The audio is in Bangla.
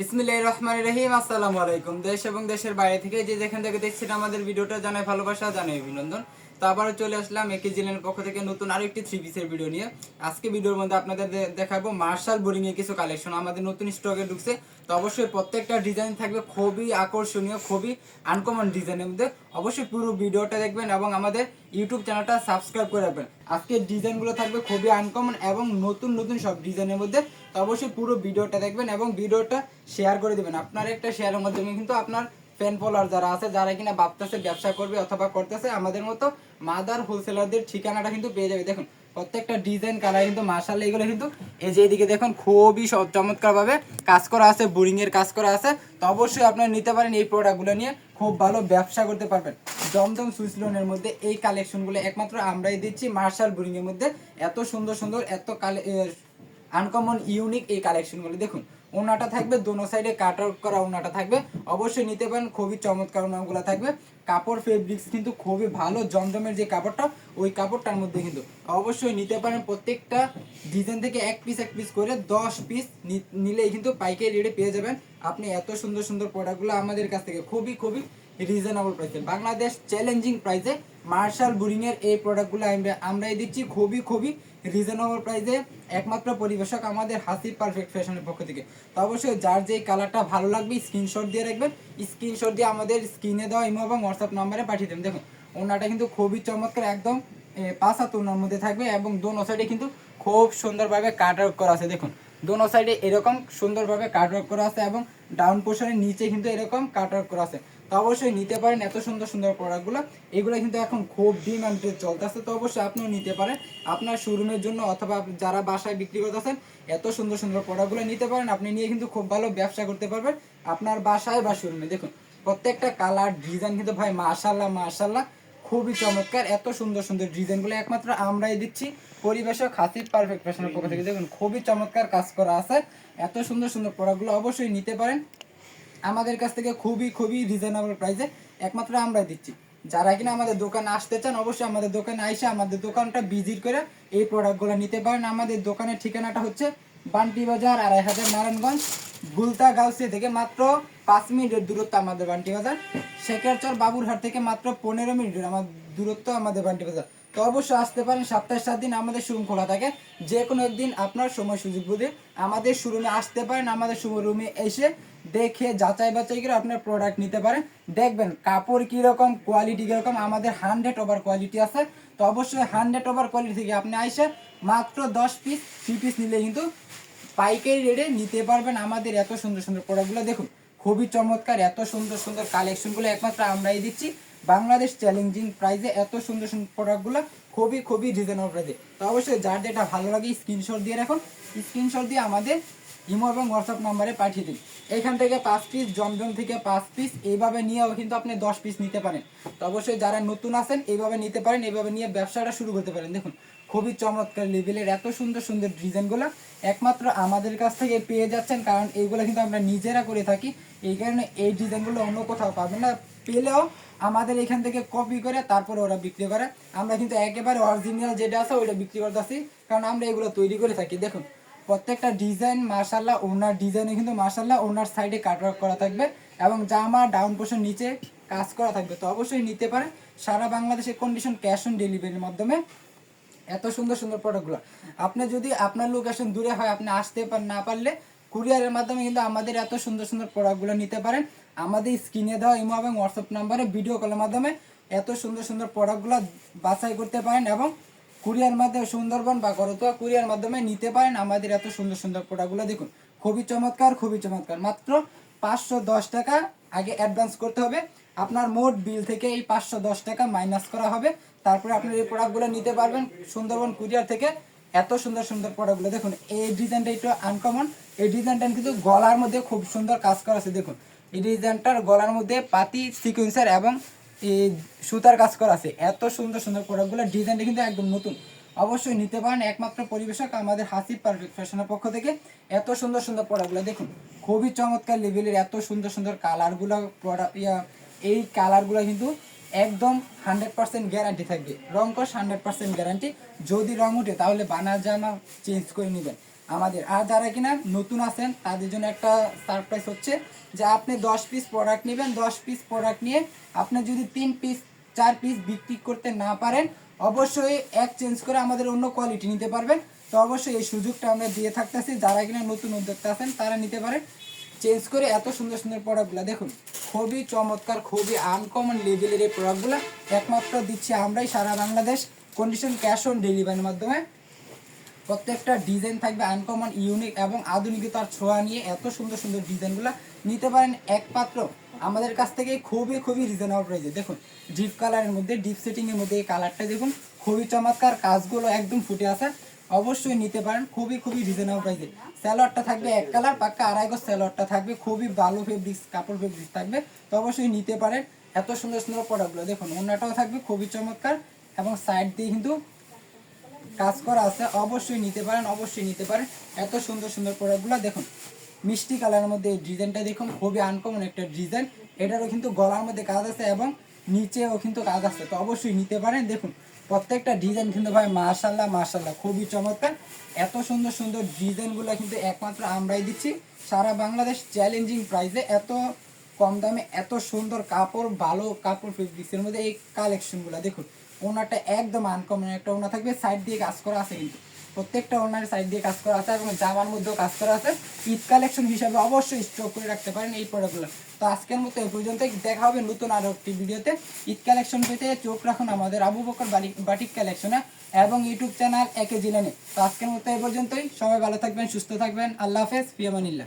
বিসমিল্লাহ আসসালামু আলাইকুম। দেশ এবং দেশের বাইরে থেকে যে যেখান থেকে দেখছেন আমাদের ভিডিওটা জানাই ভালোবাসা জানাই অভিনন্দন। তো আবারও চলে আসলাম একে জিলেনের পক্ষ থেকে নতুন আরেকটি থ্রি পিসের ভিডিও নিয়ে। আজকে ভিডিওর মধ্যে আপনাদের দেখাবো মার্শাল বোরিং এর কিছু কালেকশন আমাদের নতুন স্টকে ঢুকছে। তো অবশ্যই প্রত্যেকটা ডিজাইন থাকবে খুবই আকর্ষণীয়, খুবই আনকমন ডিজাইনের মধ্যে। অবশ্যই পুরো ভিডিওটা দেখবেন এবং আমাদের ইউটিউব চ্যানেলটা সাবস্ক্রাইব করে রাখবেন। আজকে ডিজাইনগুলো থাকবে খুবই আনকমন এবং নতুন নতুন সব ডিজাইনের মধ্যে। তো অবশ্যই পুরো ভিডিওটা দেখবেন এবং ভিডিওটা শেয়ার করে দেবেন। আপনার একটা শেয়ারের মাধ্যমে কিন্তু আপনার ফ্যান ফলোয়ার যারা আছে, যারা কিনা ভাবতেছে ব্যবসা করবে অথবা করতেছে, আমাদের মতো মাদার হোলসেলারদের ঠিকানাটা কিন্তু পেয়ে যাবে। দেখুন, প্রত্যেকটা ডিজাইন কালার কিন্তু মার্শাল এগুলো কিন্তু এই যে এদিকে দেখুন, খুবই চমৎকার ভাবে কাজ করা আছে বোরিং এর কাজ করা আছে। তো অবশ্যই আপনারা নিতে পারেন এই প্রোডাক্টগুলো নিয়ে, খুব ভালো ব্যবসা করতে পারবেন। জমজম সুইচ লোনের মধ্যে এই কালেকশনগুলো একমাত্র আমরাই দিচ্ছি, মার্শাল বোরিং এর মধ্যে। এত সুন্দর সুন্দর, এত কালে আনকমন ইউনিক এই কালেকশনগুলো দেখুন ওনাটা থাকবে, দোনো সাইডে কাট আউট করা ওনাটা থাকবে। অবশ্যই নিতে পারেন, খুবই চমৎকার ওনাগুলো থাকবে। কাপড় ফেব্রিক্স কিন্তু খুবই ভালো, জমজমের যে কাপড়টা, ওই কাপড়টার মধ্যে কিন্তু। অবশ্যই নিতে পারেন প্রত্যেকটা ডিজাইন থেকে এক পিস এক পিস করে দশ পিস নিলেই কিন্তু পাইকারি রেটে পেয়ে যাবেন। আপনি এত সুন্দর সুন্দর প্রোডাক্টগুলো আমাদের কাছ থেকে খুবই খুবই রিজনেবল প্রাইসে বাংলাদেশ চ্যালেঞ্জিং প্রাইসে মার্শাল বুরিংয়ের এই প্রোডাক্টগুলো আমরা, আমরাই দিচ্ছি খুবই খুবই রিজনেবল প্রাইসে একমাত্র পরিবেশক আমাদের হাসির পারফেক্ট ফ্যাশনের পক্ষ থেকে। তো অবশ্যই যার যে কালারটা ভালো লাগবে স্ক্রিনশট দিয়ে রাখবেন। স্ক্রিনশট দিয়ে আমাদের স্ক্রিনে দেওয়া ইমো এবং হোয়াটসঅ্যাপ নাম্বারে পাঠিয়ে দেবেন। দেখুন, ওনাটা কিন্তু খুবই চমৎকার, একদম পাঁচ হাত ওনার মধ্যে থাকবে এবং দোনো সাইডে কিন্তু খুব সুন্দরভাবে কাট আউট করা আছে। দেখুন, দোনো সাইডে এরকম সুন্দরভাবে কাট আউট করা আছে এবং ডাউন পোর্শনের নিচে কিন্তু এরকম কাট আউট করা আছে। তো অবশ্যই নিতে পারেন এত সুন্দর সুন্দর প্রোডাক্টগুলো এগুলো কিন্তু এখন খুব ডিমান্ডে চলতেছে, তো অবশ্যই আপনিও নিতে পারেন। আপনার শোরুমের জন্য অথবা যারা বাসায় বিক্রি করতেছেন, এত সুন্দর সুন্দর প্রোডাক্টগুলো নিতে পারেন। আপনি নিয়ে কিন্তু খুব ভালো ব্যবসা করতে পারবেন আপনার বাসায় বা শোরুমে দেখুন, প্রত্যেকটা কালার ডিজাইন কিন্তু ভাই মাশাল্লাহ মাশাল্লাহ খুবই চমৎকার, এত সুন্দর সুন্দর ডিজাইনগুলো একমাত্র আমরাই দিচ্ছি। পরিবেশক হাসির পারফেক্ট ফ্যাশনের পক্ষ থেকে। দেখুন, খুবই চমৎকার কাজ করা আছে। এত সুন্দর সুন্দর প্রোডাক্টগুলো অবশ্যই নিতে পারেন। আমাদের কাছ থেকে খুবই খুবই রিজনেবল প্রাইসে একমাত্র আমরাই দিচ্ছি। যারা কিনা আমাদের দোকানে আসতে চান, অবশ্যই আমাদের দোকানে আইসে আমাদের দোকানটা ভিজিট করে এই প্রোডাক্টগুলো নিতে পারেন। আমাদের দোকানের ঠিকানাটা হচ্ছে বান্টি বাজার আড়াই হাজার নারায়ণগঞ্জ, গুলতা গাউসিয়া থেকে মাত্র পাঁচ মিনিটের দূরত্ব আমাদের বান্টি বাজার শেখেরচর বাবুরহাট থেকে মাত্র পনেরো মিনিটের আমার দূরত্ব আমাদের বান্টি বাজার তো অবশ্যই আসতে পারেন, সপ্তাহে সাত দিন আমাদের শোরুম খোলা থাকে। যে কোনো একদিন আপনার সময় সুযোগ বুঝে আমাদের শোরুমে আসতে পারেন, আমাদের শোরুমে এসে দেখে যাচাই বাছাই করে আপনার প্রোডাক্ট নিতে পারেন। দেখবেন কাপড় কীরকম কোয়ালিটি কীরকম, আমাদের হান্ড্রেড ওভার কোয়ালিটি আছে। তো অবশ্যই হান্ড্রেড ওভার কোয়ালিটি থেকে আপনি আইসে মাত্র দশ পিস থ্রি পিস নিলে কিন্তু পাইকারি রেটে নিতে পারবেন আমাদের এত সুন্দর সুন্দর প্রোডাক্টগুলো দেখুন, খুবই চমৎকার, এত সুন্দর সুন্দর কালেকশনগুলো একমাত্র আমরাই দিচ্ছি। বাংলাদেশ চ্যালেঞ্জিং প্রাইজে এত সুন্দর সুন্দর প্রোডাক্টগুলো খুবই খুবই রিজনেবল প্রাইসে তো অবশ্যই যার যেটা ভালো লাগে স্ক্রিনশট দিয়ে রাখুন। স্ক্রিনশট দিয়ে আমাদের ইমো এবং হোয়াটসঅ্যাপ নাম্বারে পাঠিয়ে দিন। এখান থেকে পাঁচ পিস জমজম থেকে পাঁচ পিস এইভাবে নিয়েও কিন্তু আপনি দশ পিস নিতে পারেন। তো অবশ্যই যারা নতুন আছেন, এইভাবে নিতে পারেন, এইভাবে নিয়ে ব্যবসাটা শুরু করতে পারেন। দেখুন, খুবই চমৎকার লেভেলের এত সুন্দর সুন্দর ডিজাইনগুলো একমাত্র আমাদের কাছ থেকে পেয়ে যাচ্ছেন, কারণ এইগুলো কিন্তু আমরা নিজেরা করে থাকি। এই কারণে এই ডিজাইনগুলো অন্য কোথাও পাবেন না। পেলেও আমাদের এখান থেকে কপি করে তারপরে ওরা বিক্রি করে। আমরা কিন্তু একেবারে অরিজিনাল যেটা আছে ওইটা বিক্রি করতেছি, কারণ আমরা এগুলো তৈরি করে থাকি। দেখুন, প্রত্যেকটা ডিজাইন মার্শাল্লাহ ওনার ডিজাইনে কিন্তু মার্শাল্লাহ ওনার সাইডে কাটওয়ার্ক করা থাকবে এবং জামা ডাউন পোর্শন নিচে কাজ করা থাকবে। তো অবশ্যই নিতে পারে সারা বাংলাদেশের কন্ডিশন ক্যাশ অন ডেলিভারির মাধ্যমে। এত সুন্দর সুন্দর প্রোডাক্টগুলো আপনি যদি আপনার লোকেশন দূরে হয়, আপনি আসতে পার, না পারলে কুরিয়ারের মাধ্যমে কিন্তু আমাদের এত সুন্দর সুন্দর প্রোডাক্টগুলো নিতে পারেন। আমাদের স্ক্রিনে দেওয়া ইমো এবং হোয়াটসঅ্যাপ নাম্বারে ভিডিও কলের মাধ্যমে এত সুন্দর সুন্দর প্রোডাক্টগুলো বাছাই করতে পারেন এবং কুরিয়ার মাধ্যমে সুন্দরবন বা করতোয়া কুরিয়ার মাধ্যমে নিতে পারেন আমাদের এত সুন্দর সুন্দর প্রোডাক্টগুলো দেখুন, খুবই চমৎকার খুবই চমৎকার। মাত্র পাঁচশো দশ টাকা আগে অ্যাডভান্স করতে হবে। আপনার মোট বিল থেকে এই পাঁচশো দশ টাকা মাইনাস করা হবে। তারপরে আপনি এই প্রোডাক্টগুলো নিতে পারবেন সুন্দরবন কুরিয়ার থেকে। এত সুন্দর সুন্দর প্রোডাক্টগুলো দেখুন, এই ডিজাইনটা একটু আনকমন এই ডিজাইনটা কিন্তু গলার মধ্যে খুব সুন্দর কাজ করা আছে, দেখুন। এই ডিজাইনটার গলার মধ্যে পাতি সিকুয়েন্সার এবং এই সুতার কাজ করা আছে। এত সুন্দর সুন্দর প্রোডাক্টগুলো ডিজাইনটা কিন্তু একদম নতুন। অবশ্যই নিতে পারেন একমাত্র পরিবেশক আমাদের হাসি পারফেক্ট ফ্যাশনের পক্ষ থেকে। এত সুন্দর সুন্দর প্রোডাক্টগুলো দেখুন, খুবই চমৎকার লেভেলের এত সুন্দর সুন্দর কালারগুলো প্রোডাক্ট ইয়া, এই কালারগুলো কিন্তু একদম হান্ড্রেড পার্সেন্ট গ্যারান্টি থাকবে। রং কস হান্ড্রেড পার্সেন্ট গ্যারান্টি যদি রং উঠে, তাহলে বানার জামা চেঞ্জ করে নেবেন। আমাদের আর যারা কিনা নতুন আছেন, তাদের জন্য একটা সারপ্রাইজ হচ্ছে যে আপনি দশ পিস প্রোডাক্ট নেবেন। দশ পিস প্রোডাক্ট নিয়ে আপনি যদি তিন পিস চার পিস বিক্রি করতে না পারেন, অবশ্যই এক চেঞ্জ করে আমাদের অন্য কোয়ালিটি নিতে পারবেন। তো অবশ্যই এই সুযোগটা আমরা দিয়ে থাকতেছি। যারা কিনা নতুন উদ্যোক্তা আছেন, তারা নিতে পারেন। চেঞ্জ করে এত সুন্দর সুন্দর প্রোডাক্টগুলো দেখুন। খুবই চমৎকার, খুবই আনকমন লেভেলের এই প্রোডাক্টগুলো একমাত্র দিচ্ছি আমরাই সারা বাংলাদেশ। কন্ডিশন ক্যাশ অন ডেলিভারির মাধ্যমে। প্রত্যেকটা ডিজাইন থাকবে আনকমন ইউনিক এবং আধুনিকতার ছোঁয়া নিয়ে এত সুন্দর সুন্দর ডিজাইনগুলো নিতে পারেন একমাত্র আমাদের কাছ থেকে খুবই খুবই রিজনেবল প্রাইসে দেখুন ডিপ কালারের মধ্যে ডিপ সেটিংয়ের মধ্যে এই কালারটা দেখুন। খুবই চমৎকার, কাজগুলো একদম ফুটে আছে অবশ্যই নিতে পারেন, খুবই খুবই রিজনেবল প্রাইসে স্যালোয়ারটা থাকবে এক কালার, পাক্কা আড়াই গজ স্যালোয়ারটা থাকবে, খুবই ভালো ফেব্রিক্স কাপড় ফেব্রিক্স থাকবে। তো অবশ্যই নিতে পারেন, এত সুন্দর সুন্দর প্রোডাক্টগুলো দেখুন অন্যটাও থাকবে, খুবই চমৎকার এবং সাইড দিয়ে কিন্তু কাজ করা আছে। অবশ্যই নিতে পারেন, অবশ্যই নিতে পারেন। এত সুন্দর সুন্দর প্রোডাক্টগুলো দেখুন, মিষ্টি কালারের মধ্যে এই ডিজাইনটা দেখুন, খুবই আনকমন একটা ডিজাইন এটারও কিন্তু গলার মধ্যে কাজ আছে এবং নিচেও কিন্তু কাজ আছে, তো অবশ্যই নিতে পারেন। দেখুন, প্রত্যেকটা ডিজাইন কিন্তু ভাই মার্শাল্লাহ মার্শাল্লাহ খুবই চমৎকার। এত সুন্দর সুন্দর ডিজাইনগুলো কিন্তু একমাত্র আমরাই দিচ্ছি। সারা বাংলাদেশ চ্যালেঞ্জিং প্রাইসে এত কম দামে এত সুন্দর কাপড়, ভালো কাপড় ফেব্রিক্সের মধ্যে এই কালেকশনগুলো দেখুন, ওনারটা একদম আনকমন একটা ওনা থাকবে। সাইড দিয়ে কাজ করা আছে কিন্তু। প্রত্যেকটা ওনার সাইড দিয়ে কাজ করা আছে এবং জামার মধ্যেও কাজ করা আছে। ঈদ কালেকশন হিসাবে অবশ্যই স্টক করে রাখতে পারেন এই প্রোডাক্টগুলো তো আজকের মতো এই পর্যন্তই। দেখা হবে নতুন আরও একটি ভিডিওতে। ঈদ কালেকশন পেতে চোখ রাখুন আমাদের আবু বকর বাটিক কালেকশনে এবং ইউটিউব চ্যানেল একে জিলেনে। তো আজকের মতো এই পর্যন্তই। সবাই ভালো থাকবেন, সুস্থ থাকবেন। আল্লাহ হাফেজ, ফিয়ামানিল্লাহ।